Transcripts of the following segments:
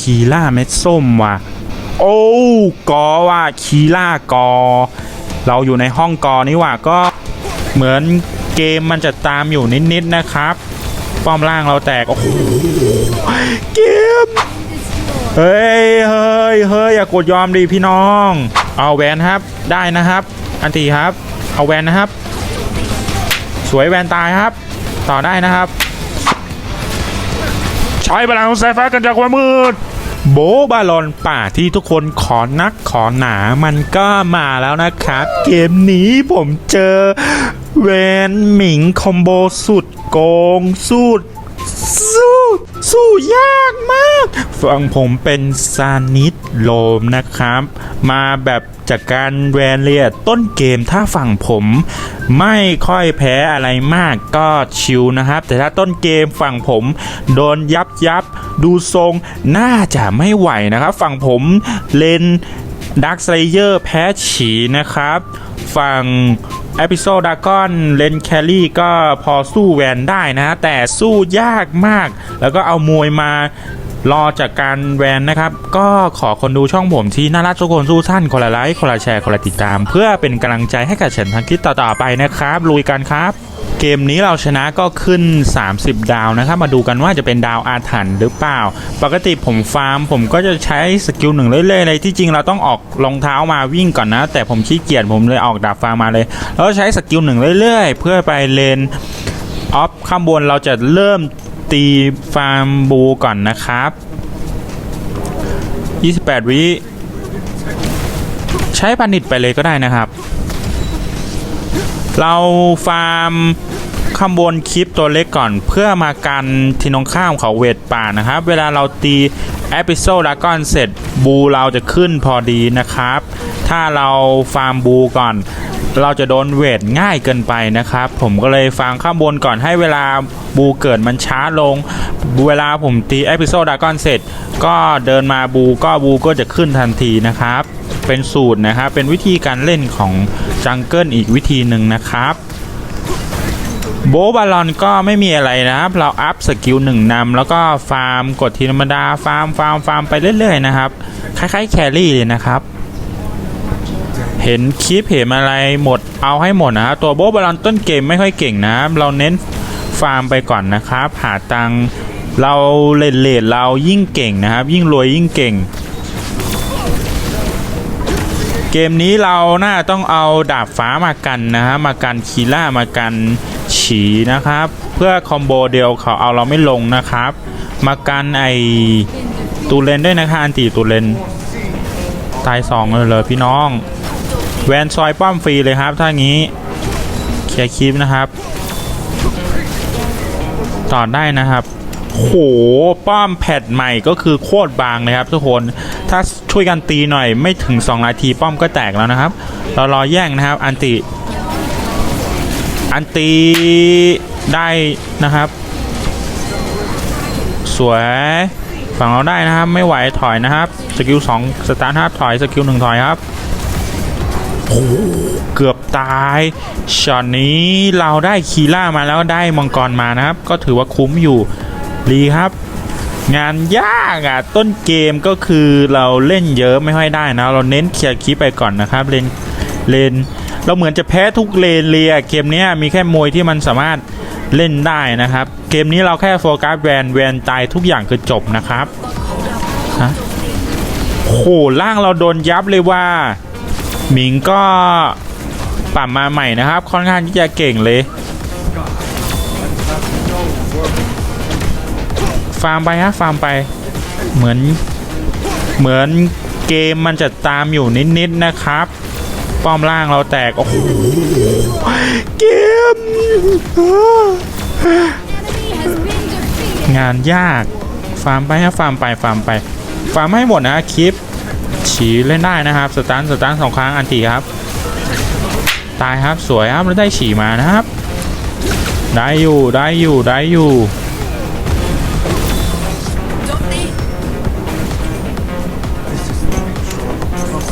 คีล่าเม็ดส้มว่ะ โอ้กอว่ะคีล่ากอ เราอยู่ในห้องกอนี่ว่ะก็เหมือนเกมมันจะตามอยู่นิดๆนะครับ ป้อมล่างเราแตก โอ้โหเกม เฮ้ยเฮ้ยเฮ้ยอย่ากดยอมดิพี่น้อง เอาแวนครับ ได้นะครับ อันตีครับ เอาแวนนะครับ สวยแวนตายครับ ต่อได้นะครับ ช้พลังของสายฟ้ากันจากความมืด โบบาลอนป่าที่ทุกคนขอนักขอหนามันก็มาแล้วนะครับ เกมนี้ผมเจอแวนหมิงคอมโบสุดโกงสุดสุด สู้ยากมากฝั่งผมเป็นซานิดโลมนะครับ มาแบบจากการแวนเลียต้นเกมถ้าฝั่งผม ไม่ค่อยแพ้อะไรมากก็ชิลนะครับ แต่ถ้าต้นเกมฝั่งผม โดนยับยับดูทรงน่าจะไม่ไหวนะครับ ฝั่งผมเลน ดักไซเยอร์แพ้ฉีนะครับ ฝั่ง e p i s o d e d ดากอนเลนแคลรี่ก็พอสู้แวนได้นะ แต่สู้ยากมาก แล้วก็เอามวยมารอจากการแวนนะครับ ก็ขอคนดูช่องผมที่น่ารักทุกคนสู้ท่านคนละไลค์คนละแชร์คนละติดตาม เพื่อเป็นกำลังใจให้กับฉันทางคลิปต่อๆไปนะครับลุยกันครับ เกมนี้เราชนะก็ขึ้น 30 ดาวนะครับ มาดูกันว่าจะเป็นดาวอาถรรพ์หรือเปล่า ปกติผมฟาร์ม ผมก็จะใช้สกิลหนึ่งเรื่อยๆเลยที่จริงเราต้องออกรองเท้ามาวิ่งก่อนนะ แต่ผมขี้เกียจผมเลยออกดาบฟาร์มมาเลย แล้วใช้สกิลหนึ่งเรื่อยๆ เพื่อไปเลนออฟข้างบนเราจะเริ่มตีฟาร์มบูก่อนนะครับ 28 วิ ใช้พันิดไปเลยก็ได้นะครับ เราฟาร์มข้างบนคลิปตัวเล็กก่อนเพื่อมากันทีนงข้ามเขาเวทป่านะครับ เวลาเราตีเอพิโซดดากอนเสร็จบูเราจะขึ้นพอดีนะครับ ถ้าเราฟาร์มบูก่อน เราจะโดนเวทง่ายเกินไปนะครับ ผมก็เลยฟาร์มข้างบนก่อนให้เวลาบูเกิดมันช้าลง เวลาผมตีเอพิโซดดากอนเสร็จ ก็เดินมาบูก็บูก็จะขึ้นทันทีนะครับ เป็นสูตรนะครับ เป็นวิธีการเล่นของจังเกิลอีกวิธีหนึ่งนะครับโบบาลอนก็ไม่มีอะไรนะครับ เราอัพสกิลหนึ่งนำแล้วก็ฟาร์มกดทีธรรมดาฟาร์มฟาร์มฟาร์มไปเรื่อยๆนะครับ คล้ายๆแครี่เลยนะครับ เห็นคลิปเห็นอะไรหมดเอาให้หมดนะครับตัวโบบาลอนต้นเกมไม่ค่อยเก่งนะครับเราเน้นฟาร์มไปก่อนนะครับ หาตังเราเลดเลดเรายิ่งเก่งนะครับ ยิ่งรวยยิ่งเก่ง เกมนี้เราน่าต้องเอาดาบฟ้ามากันนะฮะมากันคีล่ามากันฉีนะครับ เพื่อคอมโบเดียวเขาเอาเราไม่ลงนะครับ มากันไอตูเลนด้วยนะคะอันตีตูเลนตายสองเลยเลยพี่น้อง แวนซอยป้อมฟรีเลยครับ ถ้างี้เคลียร์คลิปนะครับ ต่อได้นะครับโหป้อมแพทใหม่ก็คือโคตรบางเลยครับทุกคน ถ้าช่วยกันตีหน่อยไม่ถึง2นาทีป้อมก็แตกแล้วนะครับ เรารอแย่งนะครับ อันติ อันตีได้นะครับ สวยฝั่งเราได้นะครับ ไม่ไหวถอยนะครับ สกิล2สตาร์ทครับถอยสกิล1ถอยครับ โอ้โหเกือบตายช็อตนี้เราได้คีล่ามาแล้วได้มังกรมานะครับ ก็ถือว่าคุ้มอยู่รีครับ งานยากอะต้นเกมก็คือเราเล่นเยอะไม่ค่อยได้นะ เราเน้นเคลียร์คีไปก่อนนะครับเลนเลนเราเหมือนจะแพ้ทุกเลนเลยเกมนี้มีแค่มวยที่มันสามารถเล่นได้นะครับ เกมนี้เราแค่โฟกัสแวนแวนตายทุกอย่างคือจบนะครับฮะโหล่างเราโดนยับเลยว่า มิงก็ปรับมาใหม่นะครับ ค่อนข้างที่จะเก่งเลย ฟาร์มไปฮะฟาร์มไป เหมือน เหมือนเกมมันจะตามอยู่นิดๆนะครับ ป้อมล่างเราแตก โอ้โห เกม งานยาก ฟาร์มไปฮะฟาร์มไป ฟาร์มไป ฟาร์มให้หมดนะคลิป ฉีเล่นได้นะครับ สตันสตันสองครั้งอันตีครับ ตายครับสวยครับแล้วได้ฉีมานะครับ ได้อยู่ได้อยู่ได้อยู่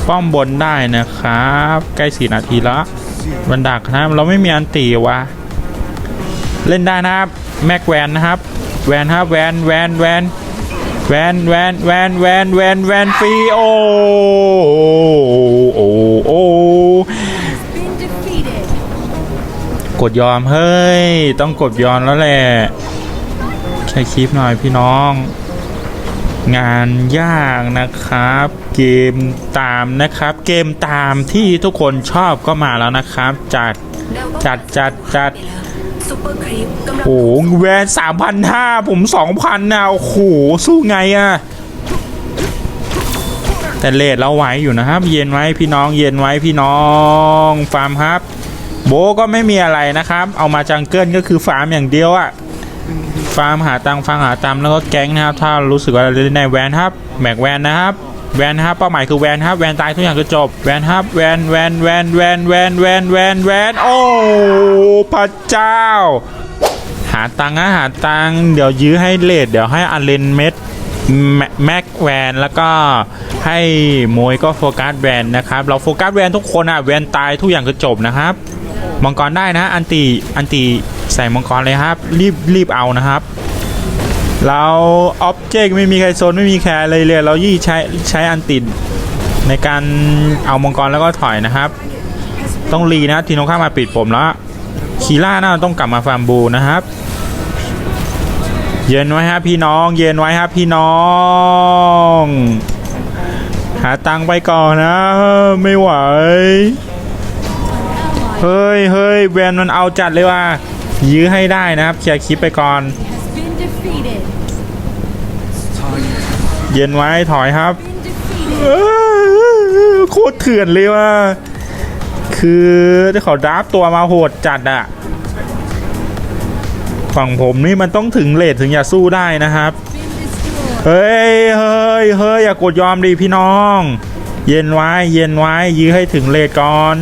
ป้อมบนได้นะครับ ใกล้สี่นาทีละบันดักนะครับเราไม่มีอันตีวะเล่นได้นะครับ แม็กแวนนะครับ แวนครับแวนแวนแวน แวนแวนแวนแวนแวนแวนฟรีโอโอโอโกดยอมเฮ้ย ต้องกดยอมแล้วแหละแค่คลิปหน่อยพี่น้อง งานยากนะครับ เกมตามนะครับ เกมตามที่ทุกคนชอบก็มาแล้วนะครับ จัดจัดจัดจัด ซุปเปอร์ครีปกำลังโอ้โหแวนสามพันห้าผมสองพันนะโอ้โห สู้ไงอะแต่เลทเราไหวอยู่นะครับ เย็นไว้พี่น้องเย็นไว้พี่น้องฟาร์มครับ โบก็ไม่มีอะไรนะครับ เอามาจังเกิลก็คือฟาร์มอย่างเดียวอะฟาร์มหาตังฟาร์มหาตังค์แล้วก็แก๊งนะครับ ถ้ารู้สึกว่าเราเล่นในแวนครับแบกแวนนะครับ แวนนะครับเป้าหมายคือแวนครับแวนตายทุกอย่างก็จบแวนครับแวนแวนแวนแวนแวนแวนแวนแวนโอ้พระเจ้า หาตังค์นะหาตังค์เดี๋ยวยื้อให้เลทเดี๋ยวให้อเลนเม็ดแม็กแวนแล้วก็ให้มวยก็โฟกัสแวนนะครับ เราโฟกัสแวนทุกคนอะแวนตายทุกอย่างก็จบนะครับมังกรได้นะ อันตีอันตีใส่มังกรเลยครับ รีบรีบเอานะครับ เราอ็อบเจกต์ไม่มีใครโซนไม่มีแคร์เลยเลย เรายี่ใช้ใช้อันติดในการเอามังกรแล้วก็ถอยนะครับ ต้องรีนะทีน้องข้ามาปิดผมแล้วคีล่าน่าต้องกลับมาฟาร์มบูนะครับ เย็นไว้ฮะพี่น้อง เย็นไว้ฮะพี่น้อง หาตังค์ไปก่อนนะ ไม่ไหว เฮ้ยเฮ้ยแวนมันเอาจัดเลยว่ะยื้อให้ได้นะครับเคลียร์คลิปไปก่อน เย็นไว้ถอยครับโคตรเถื่อนเลยว่ะคือที่เขาดับตัวมาโหดจัดอะฝั่งผมนี่มันต้องถึงเลทถึงจะสู้ได้นะครับ เฮ้ยเฮ้ยเฮ้ยอย่ากดยอมดิพี่น้อง เย็นไว้ เย็นไว้ ยื้อให้ถึงเลทก่อน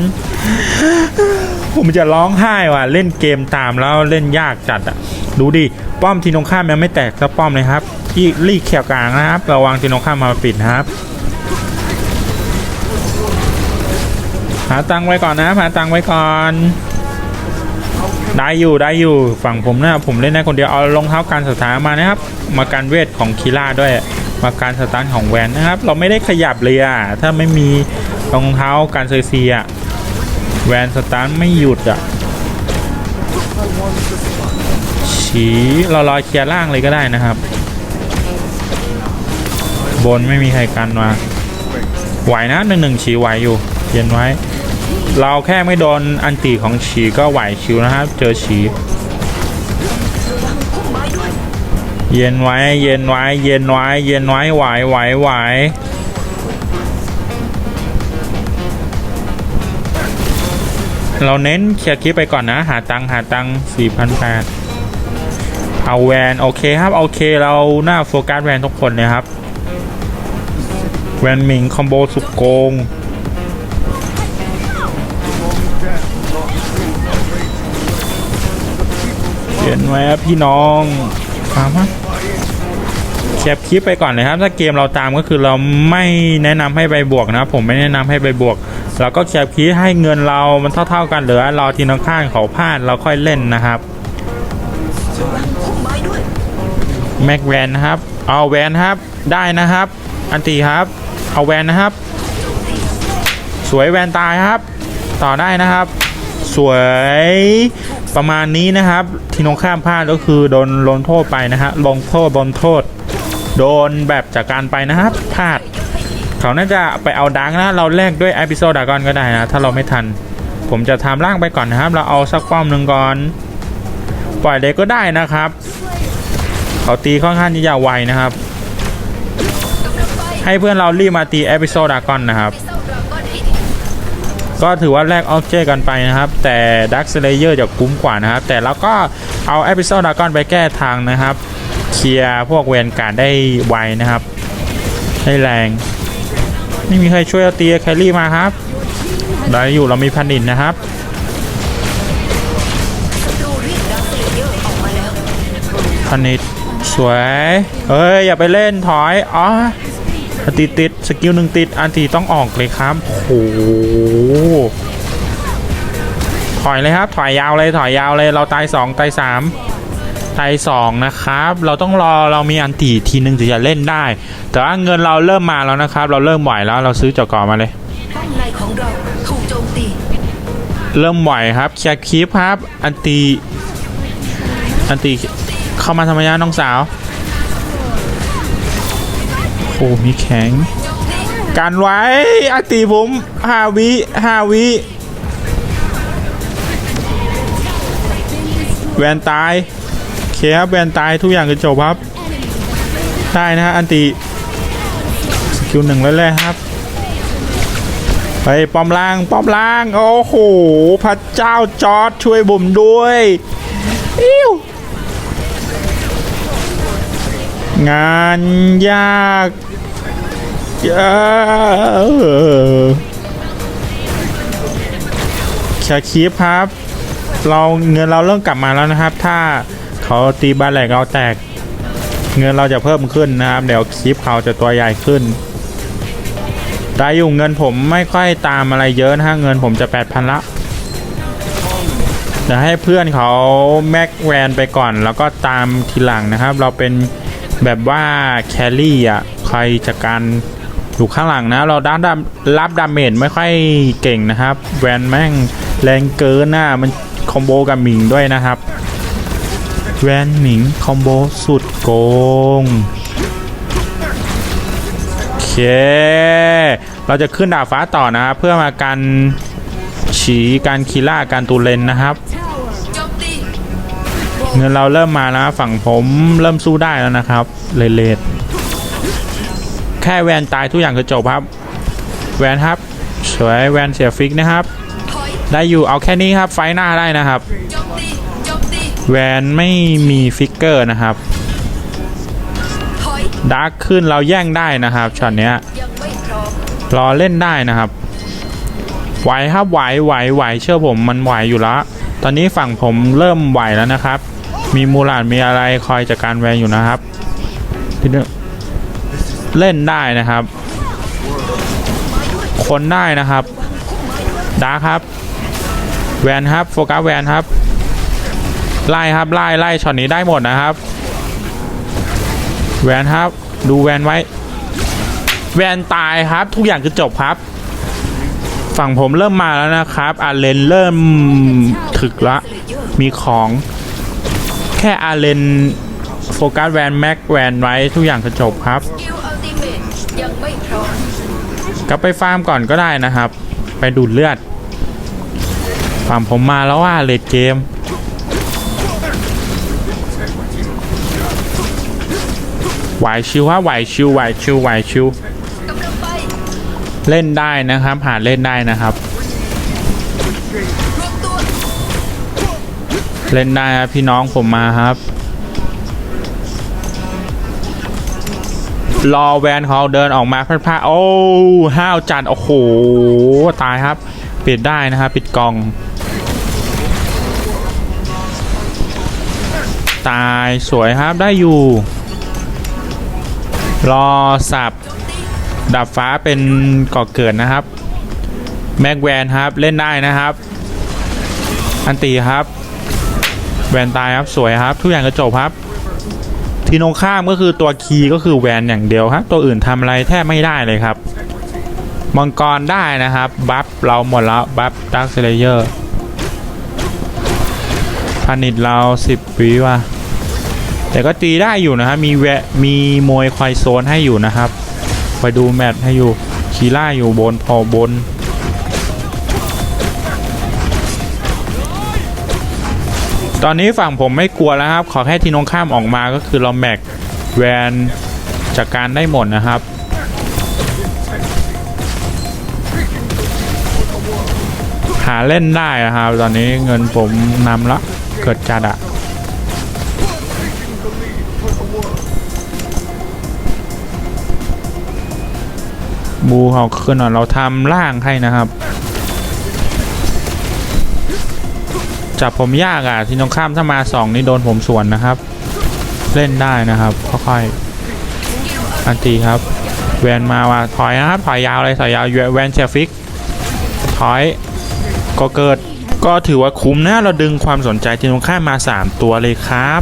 ผมจะร้องไห้ว่ะ เล่นเกมตามแล้วเล่นยากจัดอะดูดิ ป้อมทีนงข้ามยังไม่แตกสักป้อมเลยครับ ที่รีกแขวกลางนะครับ ระวังทีนงข้ามมาปิดนะครับ หาตังไว้ก่อนนะหาตังไว้ก่อน ได้อยู่ได้อยู่ฝั่งผมนะผมเล่นได้คนเดียวเอารองเท้าการสถานมานะครับ มาการเวทของคีล่าด้วย มาการสตาร์ทของแวนนะครับ เราไม่ได้ขยับเลยอะถ้าไม่มีรองเท้าการเซอร์เซียอะแวนสตาร์ทไม่หยุดอะฉีเรารอเคลียร์ล่างเลยก็ได้นะครับ บนไม่มีใครกันมาไหวนะหนึ่งหนึ่งฉีไหวอยู่เย็นไว้ เราแค่ไม่โดนอันตีของฉีก็ไหวชิวนะครับ เจอฉีเย็นไว้ เย็นไว้ เย็นไว้ เย็นไว้ไหวไหวไหวเราเน้นเคลียร์คลิปไปก่อนนะ หาตังค์หาตังสี่พันแปดเอาแวน โอเคครับ โอเคเราหน้าโฟกัสแวนทุกคนเลยครับ แวนหมิงคอมโบสุดโกง เขียนไว้ครับพี่น้องฟาร์มะแคปคลิปไปก่อนเลยครับ ถ้าเกมเราตามก็คือเราไม่แนะนำให้ไปบวกนะครับผมไม่แนะนำให้ไปบวก เราก็แคปคลิปให้เงินเรามันเท่า ๆกันเหลือรอทีน้องข้างเขาพลาดเราค่อยเล่นนะครับแม็กแวนนะครับ เอาแวนครับ ได้นะครับ อันตีครับ เอาแวนนะครับ สวยแวนตายครับ ต่อได้นะครับ สวยประมาณนี้นะครับ ที่น้องข้ามพลาดก็คือโดนลงโทษไปนะฮะลงโทษบนโทษ โดนแบบจากการไปนะครับพลาด เขาน่าจะไปเอาดังนะ เราแลกด้วยอ p ิโซดากอนก็ได้นะ ถ้าเราไม่ทัน ผมจะทำร่างไปก่อนนะครับ เราเอาสักป้อมหนึ่งก่อน ปล่อยเลยก็ได้นะครับ เขาตีค่อนข้างที่จะไวนะครับ ให้เพื่อนเรารีบมาตีเอ p ิโซดากอนนะครับ ก็ถือว่าแลกออกเจกันไปนะครับ แต่ดัก s เลเยอร์จะคุ้มกว่านะครับ แต่เราก็เอาเอพิโซดดากอนไปแก้ทางนะครับ เคลียร์พวกเวนการได้ไวนะครับได้แรงไม่มีใครช่วยเอาตีแครี่มาครับได้อยู่เรามีพันดินนะครับพันนิดสวยเฮ้ยอย่าไปเล่นถอย อ๋อ ติดติดสกิลหนึ่งติด อันทีต้องออกเลยครับโอ้โหถอยเลยครับถอยยาวเลยถอยยาวเลยเราตายสองตายสามไทยสองนะครับ เราต้องรอเรามีอันตีทีนึงถึงจะเล่นได้ แต่ว่าเงินเราเริ่มมาแล้วนะครับ เราเริ่มไหวแล้วเราซื้อเจาะก่อมาเลยป้อมในของเราถูกโจมตีเริ่มไหวครับเคลียร์คลิปครับ อันตีอันตีเข้ามาทำไมยะน้องสาว โอ้มีแข็ง การไว้อันตีผมห้าวิห้าวิแวนตายเคครับแวนตายทุกอย่างคือจบครับ ได้นะฮะอันตีสกิลหนึ่งเลยเลยครับ ไปป้อมล่างป้อมล่าง โอ้โห พระเจ้าจอร์ดช่วยบุ่มด้วย งานยากเออแคคีปครับ เราเงินเราเริ่มกลับมาแล้วนะครับ ถ้าเขาตีบาแหลกเราแตก เงินเราจะเพิ่มขึ้นนะครับ เดี๋ยวคลิปเขาจะตัวใหญ่ขึ้นได้อยู่เงินผมไม่ค่อยตามอะไรเยอะนะฮะเงินผมจะ8,000ละเดี๋ยวให้เพื่อนเขาแม็กแวนไปก่อน แล้วก็ตามทีหลังนะครับ เราเป็น แบบว่าแครี่อะใครจัดการอยู่ข้างหลังนะ เราด้านรับดาเมจไม่ค่อยเก่งนะครับ แวนแม่งแรงเกินน่ะมันคอมโบกับหมิงด้วยนะครับ แวนหมิงคอมโบสุดโกงโอเค เราจะขึ้นดาดฟ้าต่อนะเพื่อมาการฉีการคีล่าการตูเลนนะครับ เงินเราเริ่มมาแล้ว ฝั่งผมเริ่มสู้ได้แล้วนะครับเลเลดแค่แวนตายทุกอย่างคือจบครับ แวนครับ สวยแวนเสียฟิกนะครับ ได้อยู่เอาแค่นี้ครับไฟหน้าได้นะครับ แวนไม่มีฟิกเกอร์นะครับดาร์คขึ้นเราแย่งได้นะครับช็อตเนี้ยรอมรอเล่นได้นะครับ ไหวครับไหวไหวไหวเชื่อผมมันไหวอยู่แล้ว ตอนนี้ฝั่งผมเริ่มไหวแล้วนะครับ มีมูลาดมีอะไรคอยจัดการแวร์อยู่นะครับที่เล่นได้นะครับ คนได้นะครับดาร์คครับ แวนครับ โฟกัสแวนครับ ไล่ครับไล่ไล่ช็อตนี้ได้หมดนะครับ แวนครับ ดูแวนไว้ แวนตายครับ ทุกอย่างคือจบครับ ฝั่งผมเริ่มมาแล้วนะครับอาเลนเริ่มถึกละ มีของ แค่อาเลนโฟกัสแวนแม็กแวนไว้ทุกอย่างคือจบครับกิลอัลติเมทยังไม่พร้อมกลับไปฟาร์มก่อนก็ได้นะครับ ไปดูดเลือดฝั่งผมมาแล้วว่าเลดเกมไหวชิวฮะไหวชิวไหวชิวไหวชิวเล่นได้นะครับหาเล่นได้นะครับ เล่นได้ครับพี่น้องผมมาครับ รอแวนเขาเดินออกมาพลาดโอ้ห้าวจัดโอ้โหตายครับ ปิดได้นะครับปิดกล่อง ตายสวยครับได้อยู่ รอสับดับฟ้าเป็นก่อเกิดนะครับ แม็กแวนครับเล่นได้นะครับ อันตีครับ วนตายครับสวยครับ ทุกอย่างก็จบครับ ทีนงข้ามก็คือตัวคีย์ก็คือแวนอย่างเดียวครับ ตัวอื่นทำอะไรแทบไม่ได้เลยครับมังกรได้นะครับ บัฟเราหมดแล้ว บัฟดักเซเลเยอร์พันิดเราสิบวิว่ะแต่ก็ตีได้อยู่นะครับ มีแวะมีมวยคอยโซนให้อยู่นะครับคอยดูแมตช์ให้อยู่คีล่าอยู่บนพอบน ตอนนี้ฝั่งผมไม่กลัวแล้วครับ ขอแค่ทีนงข้ามออกมาก็คือเราแม็กแวนจากการได้หมดนะครับ หาเล่นได้นะครับ ตอนนี้เงินผมนำละเกิดจัดอะบูเขาขึ้นหน่อยเราทำล่างให้นะครับ จับผมยากอะทีน้องข้ามถ้ามาสองนี่โดนผมสวนนะครับ เล่นได้นะครับค่อยๆอันตีครับ แวนมาว่าถอยนะครับถอยยาวเลยถอยยาวแวนเชฟิกถอยก็เกิดก็ถือว่าคุ้มนะเราดึงความสนใจทีน้องข้ามมา 3 ตัวเลยครับ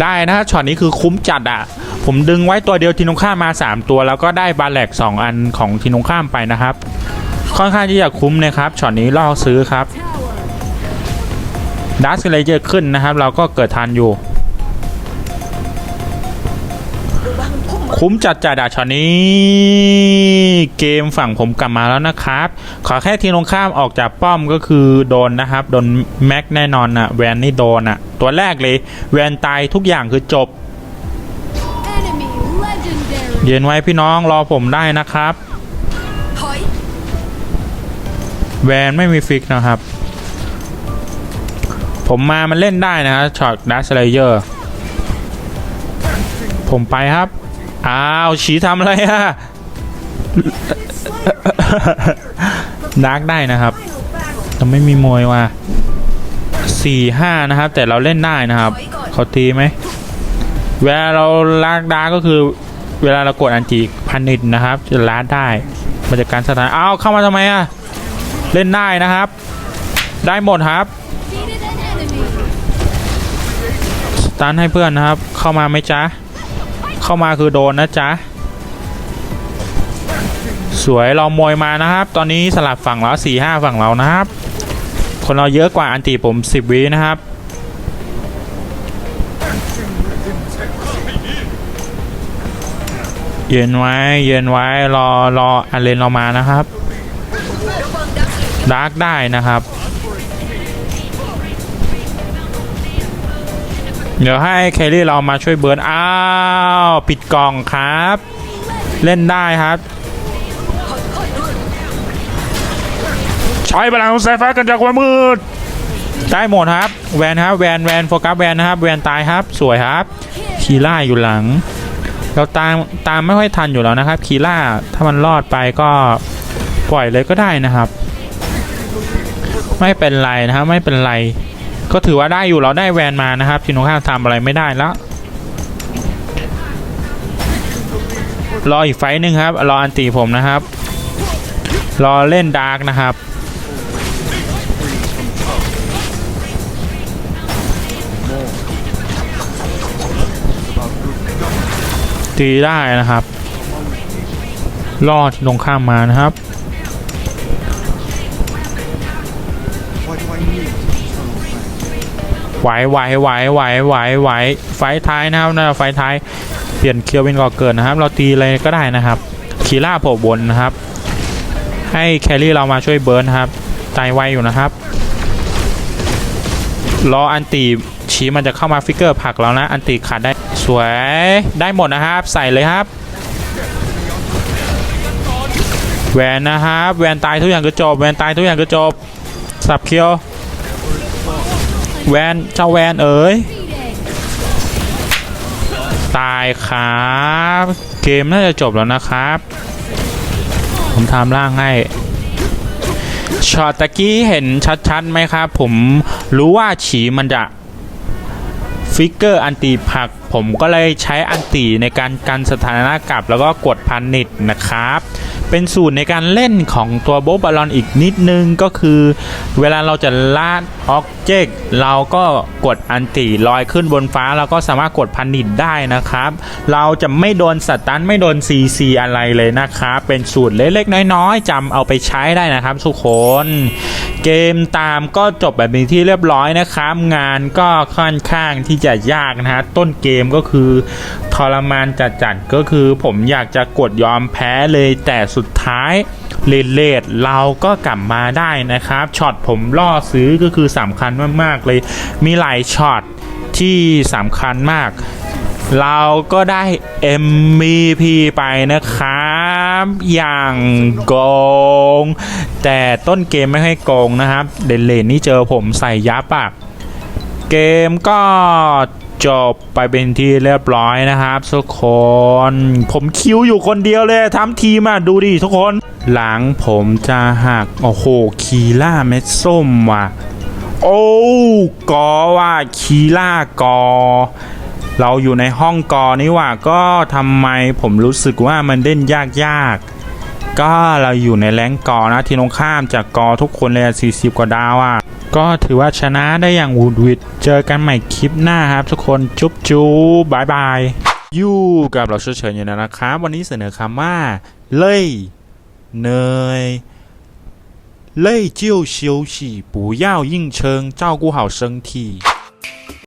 ได้นะช็อตนี้คือคุ้มจัดอะผมดึงไว้ตัวเดียวทีมตรงข้ามมา 3 ตัวแล้วก็ได้บาแหลก2อันของทีมตรงข้ามไปนะครับ ค่อนข้างที่จะคุ้มนะครับช็อตนี้ล่อซื้อครับ ดัสเลเยอร์ขึ้นนะครับ เราก็เกิดทันอยู่ คุ้มจัดจัดอะช็อตนี้ เกมฝั่งผมกลับมาแล้วนะครับ ขอแค่ทีมตรงข้ามออกจากป้อมก็คือโดนนะครับ โดนแม็กแน่นอนอะแวนนี่โดนอะตัวแรกเลย แวนตายทุกอย่างคือจบ เย็นไว้พี่น้องรอผมได้นะครับ แวนไม่มีฟิกนะครับ ผมมามันเล่นได้นะฮะช็อตดัสเลเยอร์ผมไปครับ อ้าวฉีทำอะไรอะดาร์กได้นะครับแต่ไม่มีมวยว่ะสี่ห้านะครับ แต่เราเล่นได้นะครับเขาตีไหมเวลาเราลากดาร์กก็คือ เวลาเรากดอันจีพันนิดนะครับ จะลาดได้มาจากการสถานอ้าวเข้ามาทำไมอะเล่นได้นะครับ ได้หมดครับ ตันให้เพื่อนนะครับ เข้ามาไหมจ๊ะ เข้ามาคือโดนนะจ๊ะ สวยเรามวยมานะครับ ตอนนี้สลับฝั่งแล้วสี่ห้าฝั่งเรานะครับ คนเราเยอะกว่าอันตีผมสิบวินะครับ เย็นไว้เย็นไว้รอรออันเลนเรามานะครับดาร์กได้นะครับ เดี๋ยวให้เคลลี่เรามาช่วยเบิร์นอ้าว ปิดกล่องครับ เล่นได้ครับใช้พลังของสายฟ้ากันจากความมืดได้หมดครับ แวนครับ แวนแวนโฟกัสแวนนะครับ แวนตายครับ สวยครับ คีล่าอยู่หลัง เราตามตามไม่ค่อยทันอยู่แล้วนะครับ คีล่าถ้ามันรอดไปก็ปล่อยเลยก็ได้นะครับ ไม่เป็นไรนะครับไม่เป็นไร ก็ถือว่าได้อยู่เราได้แวนมานะครับทีมตรงข้าทำอะไรไม่ได้แล้วรออีกไฟหนึ่งครับ รออันตีผมนะครับ รอเล่นดาร์กนะครับ ตีได้นะครับล่อที่ตรงข้ามมานะครับ ไหวไหวไหวไหวไหวไหวไฟท้ายนะครับนะไฟท้ายเปลี่ยนเคียวเป็นก่อเกิดนะครับ เราตีอะไรก็ได้นะครับคีล่าโผล่บนนะครับ ให้แครี่เรามาช่วยเบิร์นครับตายไวอยู่นะครับรออันตีชี้มันจะเข้ามาฟิกเกอร์ผักเรานะ อันตีขาดได้สวยได้หมดนะครับ ใส่เลยครับแหวนนะครับแหวนตายทุกอย่างก็จบแหวนตายทุกอย่างก็จบสับเคียว แวนเจ้าแวนเอ๋ยตายครับ เกมน่าจะจบแล้วนะครับ ผมทำร่างให้ช็อตตะกี้เห็นชัดๆไหมครับ ผมรู้ว่าฉีมันจะฟิกเกอร์อันตีผัก ผมก็เลยใช้อันตีในการกันสถานะกลับแล้วก็กดพันนิดนะครับ เป็นสูตรในการเล่นของตัวโบบาลอนอีกนิดนึงก็คือ เวลาเราจะลาดออกเจกเราก็กดอันติลอยขึ้นบนฟ้าเราก็สามารถกดพันนิดได้นะครับ เราจะไม่โดนสตันไม่โดน CC อะไรเลยนะครับเป็นสูตรเล็กๆน้อยๆจำเอาไปใช้ได้นะครับทุกคนเกมตามก็จบแบบนี้ที่เรียบร้อยนะครับ งานก็ค่อนข้างที่จะยากนะฮะต้นเกมก็คือทรมานจัดๆก็คือผมอยากจะกดยอมแพ้เลยแต่สุุดท้ายเลดเลดเราก็กลับมาได้นะครับช็อตผมล่อซื้อก็คือสำคัญมากๆเลย มีหลายช็อตที่สำคัญมาก เราก็ได้ MVP ไปนะครับ อย่างโกง แต่ต้นเกมไม่ให้โกงนะครับ เดนเลนนี่เจอผมใส่ยับอะเกมก็ จบไปเป็นที่เรียบร้อยนะครับทุกคน ผมคิวอยู่คนเดียวเลยทำทีมอะดูดิทุกคน หลังผมจะหัก โอ้โห คีล่าเม็ดส้มว่ะ โอ้กอว่าคีล่ากอ เราอยู่ในห้องกอนี่ว่าก็ทำไมผมรู้สึกว่ามันเล่นยากๆ ก็เราอยู่ในแรงกอนะทีมตรงข้ามจากกอทุกคนเลยอะ40 กว่าดาวอ่ะ ก็ถือว่าชนะได้อย่างวูดวิดเจอกันใหม่คลิปหน้าครับ ทุกคนจุ๊บจุ๊บบายบายอยู่กับเราเฉยๆอยู่นะครับ วันนี้เสนอคำว่า เล่ยเนย累就休息，不要硬撑，照顾好身体。